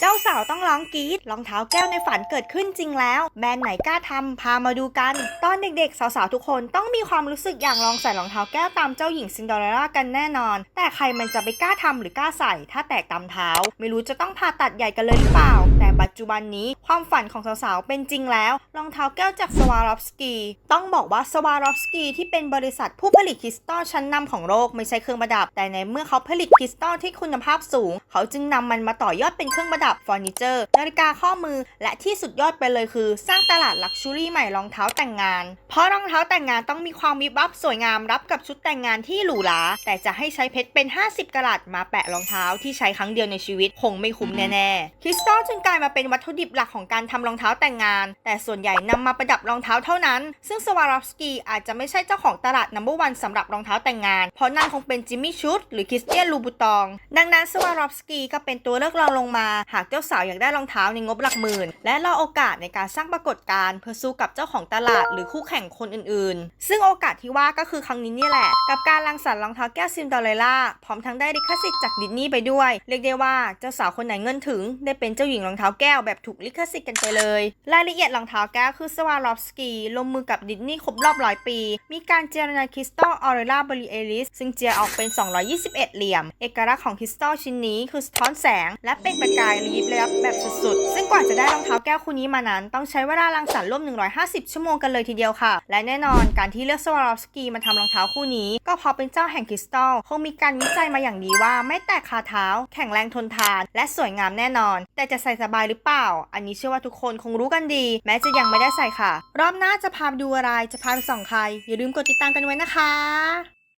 เจ้าสาวต้องร้องกรี๊ดรองเท้าแก้วในฝันเกิดขึ้นจริงแล้ว แบรนด์ไหนกล้าทำพามาดูกัน ตอนเด็กๆ สาวๆ ทุกคนต้องมีความรู้สึกอยากลองใส่รองเท้าแก้วตามเจ้าหญิงซินเดอเรลล่ากันแน่นอน แต่ใครมันจะไปกล้าทำหรือ กล้าใส่ ถ้าแตกตามเท้า ไม่รู้จะต้องผ่าตัดใหญ่กันเลยหรือเปล่า แต่บัด จุบันนี้ ความฝันของสาวๆ เป็นจริงแล้ว รองเท้าแก้วจากสวารอฟสกีต้องบอกว่าสวารอฟสกีที่เป็นบริษัทผู้ผลิตคริสตัลชั้นนำของโลกไม่ใช่เครื่องประดับ แต่ในเมื่อเขาผลิตคริสตัลที่คุณภาพสูง เขาจึงนำมันมาต่อยอดเป็นเครื่องประดับเฟอร์นิเจอร์นาฬิกาข้อมือ และที่สุดยอดไปเลยคือ สร้างตลาดลักชัวรี่ใหม่รองเท้าแต่งงาน เพราะรองเท้าแต่งงานต้องมีความวิบวับสวยงามรับกับชุดแต่งงานที่หรูหราแต่จะให้ใช้เพชรเป็น 50กะรัตมาแปะรองเท้าที่ใช้ครั้งเดียวในชีวิตคงไม่คุ้มแน่ๆคริสตัลจึงกลายมาเป็นวัตถุดิบหลักของการทำรองเท้าแต่งงาน แต่ส่วนใหญ่นำมาประดับรองเท้าเท่านั้น ซึ่งสวารอฟสกีอาจจะไม่ใช่เจ้าของตลาดนัมเบอร์วันสำหรับรองเท้าแต่งงาน เพราะนั่นคงเป็นจิมมี่ชูดหรือคริสเตียนลูบูตอง ดังนั้นสวารอฟสกีก็เป็นตัวเลือกรองลงมา หากเจ้าสาวอยากได้รองเท้าในงบหลักหมื่น และรอโอกาสในการสร้างปรากฏการณ์เพื่อสู้กับเจ้าของตลาดหรือคู่แข่งคนอื่นๆ ซึ่งโอกาสที่ว่าก็คือครั้งนี้นี่แหละ กับการรังสรรค์รองเท้าแก้วซินเดอเรลล่าพร้อมทั้งได้ลิขสิทธิ์จากดิสนีย์ไปด้วย เรียกได้ว่าเจ้าสาวคนไหนเงินถึงได้เป็นเจ้าหญิงรองเท้าแก้วแบบถูกลิขสิทธิ์กันไปเลย รายละเอียดรองเท้าแก้วคือสวารอฟสกีลงมือกับดิสนีย์ครบรอบร้อยปี มีการเจรนาคริสตัลออเรล่าบริเอลิสซึ่งเจียออกเป็น 221 เหลี่ยม เอกลักษณ์ของคริสตัลชิ้นนี้คือสะท้อนแสง และเป็นประกายระยิบระยับแบบสุดๆ ซึ่งกว่าจะได้รองเท้าแก้วคู่นี้มานั้น ต้องใช้เวลารังสรรค์ร่วม 150 ชั่วโมงกันเลยทีเดียวค่ะ และแน่นอนการที่เลือกสวารอฟสกีมาทำรองเท้าคู่นี้ ก็เพราะเป็นเจ้าแห่งคริสตัลคงมีการวิจัยมาอย่างดีว่าไม่แตกคาเท้า แข็งแรงทนทาน และสวยงามแน่นอน แต่จะใส่สบายหรือเปล่าอันนี้เชื่อว่าทุกคนคงรู้กันดี แม้จะยังไม่ได้ใส่ค่ะ รอบหน้าจะพาดูอะไรจะพาไปส่องใคร อย่าลืมกดติดตามกันไว้นะคะ